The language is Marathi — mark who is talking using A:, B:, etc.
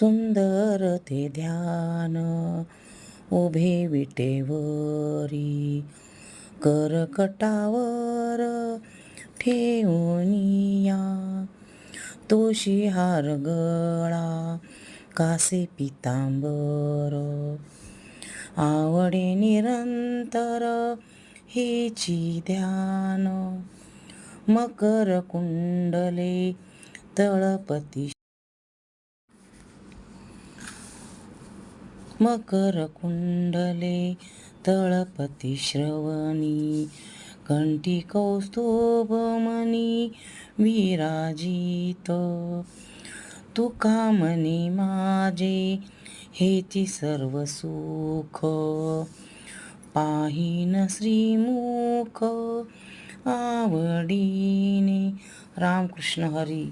A: सुंदर ते ध्यान उभे विटेवरी करकटावर ठेवनिया तोशी हार गळा कासे पितांबर आवडे निरंतर हेची ध्यान मकर कुंडले तळपती मकर कुंडले तळपती श्रवणी कंठी कौस्तुभमणी विराजित. तुका मनी माझे? हेची सर्व सुख. पाहिन श्रीमुख आवडीने. रामकृष्ण हरी.